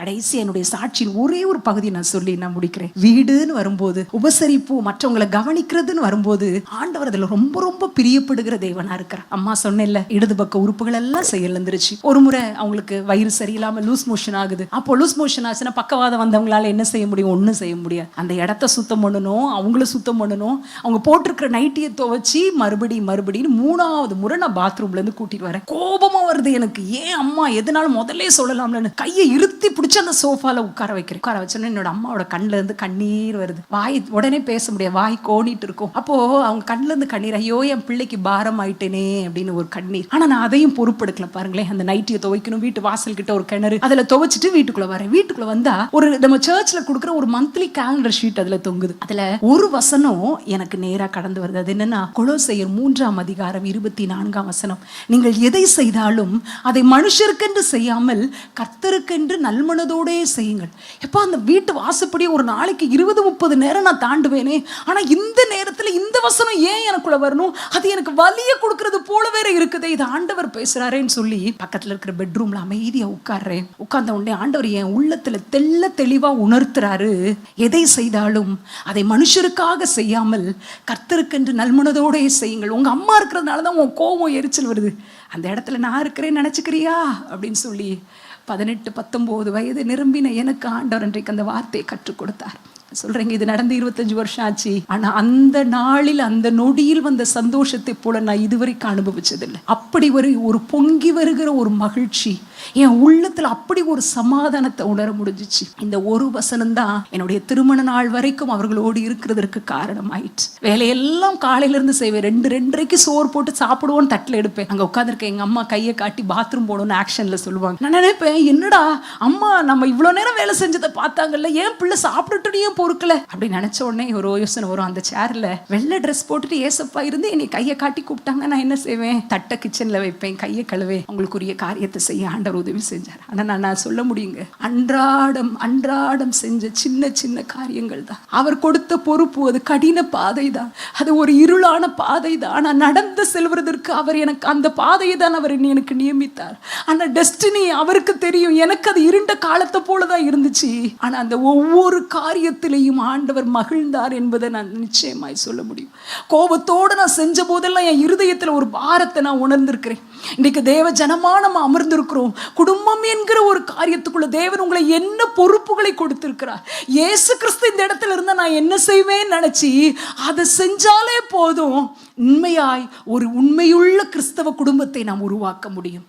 கடைசி என்னுடைய சாட்சியின் ஒரே ஒரு பகுதி நான் சொல்லி நான் முடிக்கிறேன். வீடுன்னு வரும்போது உபசரிப்பு மற்றவங்களை கவனிக்கிறதுன்னு வரும்போது ஆண்டவர் அதில் ரொம்ப ரொம்ப பிரியப்படுகிற தேவனா இருக்கிறார். அம்மா சொன்னேன்ல இடது பக்க உறுப்புகள் எல்லாம் செயலந்துருச்சு. ஒரு முறை அவங்களுக்கு வயிறு சரியில்லாம லூஸ் மோஷன் ஆகுது. அப்போ லூஸ் மோஷன் ஆச்சுன்னா பக்கவாதம் வந்தவங்களால என்ன செய்ய முடியும்? ஒன்றும் செய்ய முடியாது. அந்த இடத்த சுத்தம் பண்ணணும் அவங்கள சுத்தம் பண்ணணும். அவங்க போட்டிருக்கிற நைட்டியை துவைச்சி மறுபடி மறுபடியும் மூணாவது முறை நான் பாத்ரூம்ல இருந்து கூட்டிட்டு வரேன். கோபமா வருது எனக்கு. ஏன் அம்மா எதனாலும் முதல்ல சொல்லலாம்லன்னு கையை இருத்தி பிடிச்சி அந்த சோஃபால உட்கார வைக்கிறேன். உட்கார வச்சோன்னே என்னோட அம்மாவோட கண்ணுல இருந்து கண்ணீர் வருது. வாய் உடனே பேச முடியாது. வாய் கோணிட்டு இருக்கும். அப்போ அவங்க கண்ணுல இருந்து கண்ணீர் ஐயோ என் பிள்ளைக்கு பாரம் ஆயிட்டேனே அப்படின்னு ஒரு கண்ணீர். ஆனா நான் அதையும் பொறுப்பெடுக்கல பாருங்களேன். அந்த நைட்டியை துவைக்கணும். வீட்டு வாசல் கிட்ட ஒரு கிணறு. அதுல துவைச்சிட்டு வீட்டுக்குள்ள வரேன். வீட்டுக்குள்ள வந்தா ஒரு நம்ம சர்ச்ல கொடுக்குற ஒரு மந்த்லி கேலண்டர் ஷீட் அதுல தொங்குது. அதுல ஒரு வசனம் எனக்கு நேரா கடந்து வருது. அது என்னன்னா கொலோசையர் மூன்றாம் அதிகாரம் இருபத்தி நான்காம் வசனம். நீங்கள் எதை செய்தாலும் அதை மனுஷருக்கென்று செய்யாமல் கர்த்தருக்கென்று நல்மனதோடே செய்யுங்கள். எப்போ அந்த வீட்டு வாசப்படி ஒரு நாளைக்கு இருபது முப்பது நேரம் நான் தாண்டுவேனே. ஆனா இந்த நேரத்துல இந்த வசனம் ஏன் எனக்குள்ள வரணும்? அது எனக்கு வலியை கொடுக்கறது போல வேற இருக்குதே. இது ஆண்டவர் பேசுறாரேன்னு சொல்லி பக்கத்துல இருக்கிற பெட்ரூம்ல அமைதியா உட்கார்றேன். உட்கார்ந்த உடனே ஆண்டவர் என் உள்ளத்துல தெள்ள தெளிவா உணர்த்துறாரு. எதை செய்தாலும் அதை மனுஷருக்காக செய்யாமல் கர்த்தருக்கென்று நல்மனதோடே செய்யுங்கள். உங்க அம்மா இருக்கிறதுனால தான் உன் கோபம் எரிச்சல் வருது. அந்த இடத்துல நான் இருக்கிறேன்னு நினச்சிக்கிறியா? அப்படின்னு சொல்லி பதினெட்டு பத்தொம்போது வயது நிரம்பின எனக்கு ஆண்டவர் அன்றைக்கு அந்த வார்த்தையை கற்றுக் கொடுத்தார். சொல்றீங்க இது நடந்து இருபத்தஞ்சு வருஷம் ஆச்சு. ஆனா அந்த நாளில் அந்த நொடியில் வந்த சந்தோஷத்தை போல நான் இதுவரைக்கும் அனுபவிச்சதில்லை. அப்படி ஒரு ஒரு பொங்கி வருகிற ஒரு மகிழ்ச்சி என் உள்ளத்துல அப்படி ஒரு சமாதானத்தை உணர முடிஞ்சிச்சு. இந்த ஒரு வசனம் தான் என்னுடைய திருமண நாள் வரைக்கும் அவர்களோடு இருக்கிறதற்கு காரணம் ஆயிடுச்சு வேலையெல்லாம் காலையில இருந்து செய்வேன். ரெண்டு ரெண்டரைக்கு சோறு போட்டு சாப்பிடுவோன்னு தட்டில் எடுப்பேன். அங்க உட்காந்துருக்க எங்க அம்மா கையை காட்டி பாத்ரூம் போகணும்னு ஆக்ஷன்ல சொல்லுவாங்க. நான் நினைப்பேன் என்னடா அம்மா நம்ம இவ்வளவு நேரம் வேலை செஞ்சதை பார்த்தாங்கல்ல ஏன் பிள்ளை சாப்பிட்டுட்டு ஏன் பொறுக்கல? அப்படி நினைச்ச உடனே ஒரு யோசனை வரும். அந்த சேர்ல வெள்ளை ட்ரெஸ் போட்டுட்டு ஏசப்பா இருந்து என்னை கையை காட்டி கூப்பிட்டாங்க நான் என்ன செய்வேன்? தட்டை கிச்சன்ல வைப்பேன் கையை கழுவே உங்களுக்குரிய காரியத்தை செய்ய ஆண்டவர் உதவி செஞ்சார். ஆனா நான் நான் சொல்ல முடியுங்க அன்றாடம் அன்றாடம் செஞ்ச சின்ன சின்ன காரியங்கள் தான். அவர் கொடுத்த பொறுப்பு அது கடின பாதை தான். அது ஒரு இருளான பாதை தான். ஆனா நடந்து செல்வதற்கு அவர் எனக்கு அந்த பாதையை தான் அவர் எனக்கு நியமித்தார். ஆனால் டெஸ்டினி அவருக்கு தெரியும். எனக்கு அது இருண்ட காலத்தை போல தான் இருந்துச்சு. ஆனா அந்த ஒவ்வொரு காரியத்திலையும் ஆண்டவர் மகிழ்ந்தார் என்பதை நான் நிச்சயமாய் சொல்ல முடியும். கோபத்தோடு நான் செஞ்ச போதெல்லாம் என் இருதயத்துல ஒரு பாரத்தை நான் உணர்ந்திருக்கிறேன். இன்னைக்கு தேவ ஜனமாக நம்ம அமர்ந்திருக்கிறோம். குடும்பம் என்கிற ஒரு காரியத்துக்குள்ள தேவன் உங்களை என்ன பொறுப்புகளை கொடுத்திருக்கிறார்? இயேசு கிறிஸ்து இந்த இடத்துல இருந்தா நான் என்ன செய்வேன் நினைச்சு அதை செஞ்சாலே போதும். உண்மையாய் ஒரு உண்மையுள்ள கிறிஸ்தவ குடும்பத்தை நாம் உருவாக்க முடியும்.